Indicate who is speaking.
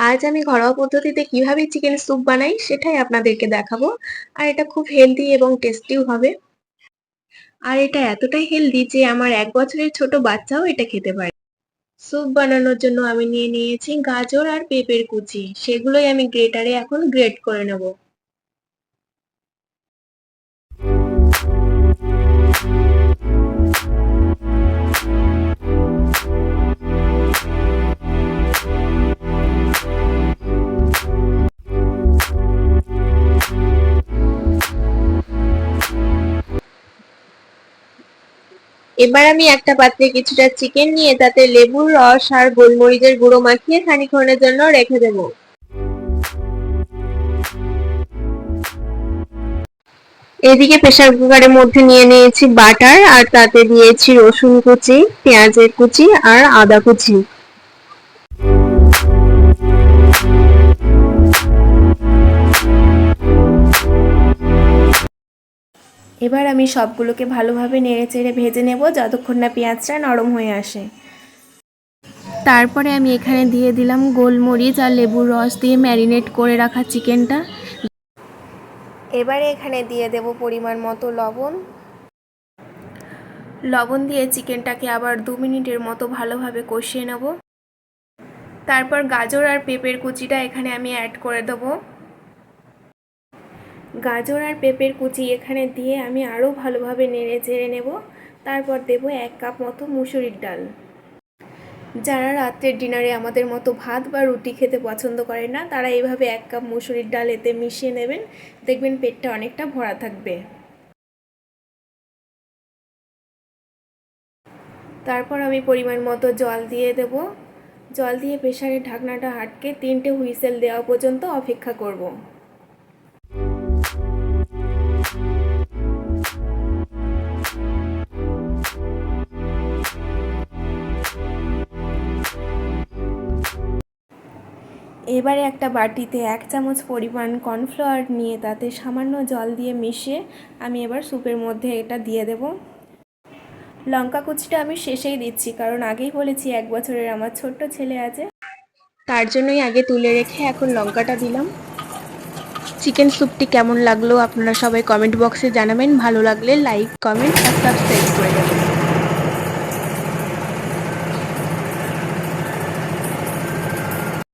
Speaker 1: আজ আমি ঘরোয়া পদ্ধতিতে কীভাবে চিকেন স্যুপ বানাই সেটাই আপনাদেরকে দেখাবো। আর এটা খুব হেলদি এবং টেস্টিও হবে। আর এটা এতটাই হেলদি যে আমার এক বছরের ছোট বাচ্চাও এটা খেতে পারে। স্যুপ বানানোর জন্য আমি নিয়ে নিয়েছি গাজর আর পেঁপের কুচি। সেগুলোই আমি গ্রেটারে এখন গ্রেট করে নেব। এবার আমি একটা পাত্রে কিছুটা চিকেন নিয়ে তাতে লেবুর রস আর গোলমরিচের গুঁড়ো মাখিয়ে খানিক্ষণের জন্য রেখে দেব। এদিকে প্রেশার কুকারের মধ্যে নিয়ে নিয়েছি বাটার আর তাতে দিয়েছি রসুন কুচি, পেঁয়াজের কুচি আর আদা কুচি। এবার আমি সবগুলোকে ভালোভাবে নেড়ে চেড়ে ভেজে নেব যতক্ষণ না পেঁয়াজটা নরম হয়ে আসে। তারপরে আমি এখানে দিয়ে দিলাম গোলমরিচ আর লেবুর রস দিয়ে ম্যারিনেট করে রাখা চিকেনটা। এবারে এখানে দিয়ে দেব পরিমাণ মতো লবণ। লবণ দিয়ে চিকেনটাকে আবার দু মিনিটের মতো ভালোভাবে কষিয়ে নেব। তারপর গাজর আর পেঁপের কুচিটা এখানে আমি অ্যাড করে দেবো। গাজর আর পেঁপের কুচি এখানে দিয়ে আমি আরও ভালোভাবে নেড়ে চেড়ে নেব। তারপর দেব এক কাপ মতো মুসুরির ডাল। যারা রাত্রের ডিনারে আমাদের মতো ভাত বা রুটি খেতে পছন্দ করে না, তারা এইভাবে এক কাপ মুসুরির ডাল এতে মিশিয়ে নেবেন। দেখবেন পেটটা অনেকটা ভরা থাকবে। তারপর আমি পরিমাণ মতো জল দিয়ে দেব। জল দিয়ে প্রেশারের ঢাকনাটা আটকে তিনটে হুইসেল দেওয়া পর্যন্ত অপেক্ষা করব। এবারে একটা বাটিতে এক চামচ পরিমাণ কর্নফ্লাওয়ার নিয়ে তাতে সামান্য জল দিয়ে মিশিয়ে আমি এবার স্যুপের মধ্যে এটা দিয়ে দেব। লঙ্কা কুচিটা আমি শেষেই দিচ্ছি, কারণ আগেই বলেছি এক বছরের আমার ছোট্ট ছেলে আছে। তার জন্যই আগে তুলে রেখে এখন লঙ্কাটা দিলাম। চিকেন স্যুপটি কেমন লাগল আপনারা সবাই কমেন্ট বক্সে জানাবেন। ভালো লাগলে লাইক, কমেন্ট আর সাবস্ক্রাইব করে দেবেন।